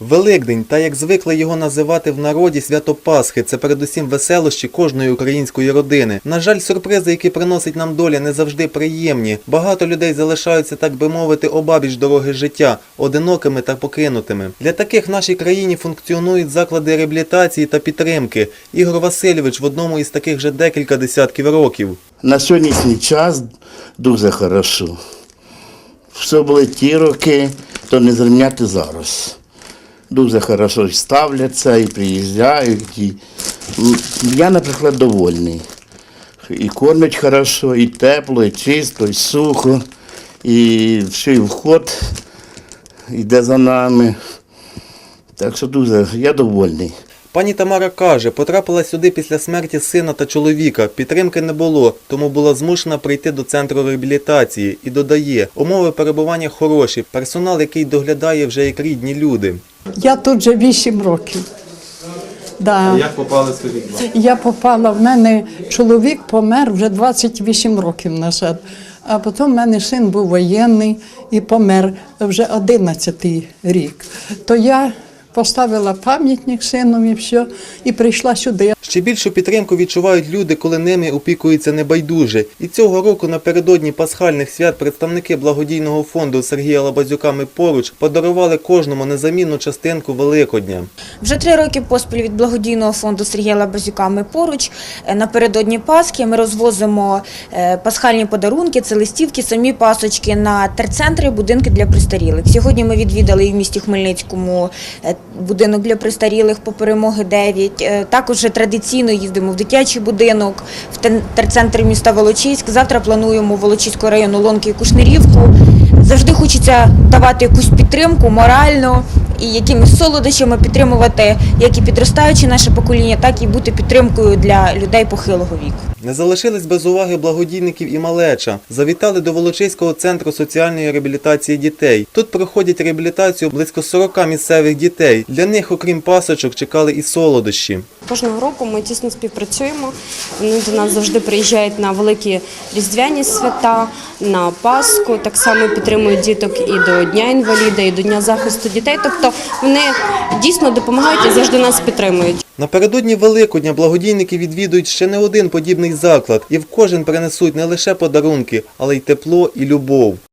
Великдень, та як звикли його називати в народі свято Пасхи, це передусім веселощі кожної української родини. На жаль, сюрпризи, які приносить нам доля, не завжди приємні. Багато людей залишаються, так би мовити, обабіч дороги життя, одинокими та покинутими. Для таких в нашій країні функціонують заклади реабілітації та підтримки. Ігор Васильович в одному із таких вже декілька десятків років. На сьогоднішній час дуже хорошо. Все були ті роки, то не зрівняти зараз. Дуже хорошо ставляться, і приїжджають. І... Я, наприклад, довольний. І кормять хорошо, і тепло, і чисто, і сухо, і ще й вход йде за нами. Так що дуже я довольний. Пані Тамара каже, потрапила сюди після смерті сина та чоловіка. Підтримки не було, тому була змушена прийти до центру реабілітації і додає, умови перебування хороші, персонал, який доглядає вже як рідні люди. Я тут вже 8 років. Да. Як попали сюди? Я попала, в мене чоловік помер вже 28 років назад. А потім в мене син був воєнний і помер вже 11 рік. То я поставила пам'ятник синові, все, і прийшла сюди. Ще більшу підтримку відчувають люди, коли ними опікуються небайдуже. І цього року напередодні пасхальних свят представники благодійного фонду Сергія Лабазюка «Ми поруч подарували кожному незамінну частинку Великодня. Вже три роки поспіль від благодійного фонду Сергія Лабазюка ми поруч. Е, Напередодні Пасхи ми розвозимо е, пасхальні подарунки, це листівки, самі пасочки на терцентри, будинки для престарілих. Сьогодні ми відвідали і в місті Хмельницькому е, будинок для престарілих по перемоги 9. Е, Також традиційно їздимо в дитячий будинок, в центр міста Волочиськ. Завтра плануємо Волочиського району Лонки і Кушнерівку. Завжди хочеться давати якусь підтримку морально і якимись солодощами підтримувати як і підростаюче наше покоління, так і бути підтримкою для людей похилого віку. Не залишились без уваги благодійників і малеча. Завітали до Волочиського центру соціальної реабілітації дітей. Тут проходять реабілітацію близько 40 місцевих дітей. Для них, окрім пасочок, чекали і солодощі. Кожного року ми тісно співпрацюємо. Вони до нас завжди приїжджають на великі різдвяні свята, на Пасху. Так само підтримують діток і до Дня інваліда, і до Дня захисту дітей. Тобто вони дійсно допомагають і завжди нас підтримують. Напередодні Великодня благодійники відвідують ще не один подібний заклад і в кожен принесуть не лише подарунки, але й тепло і любов.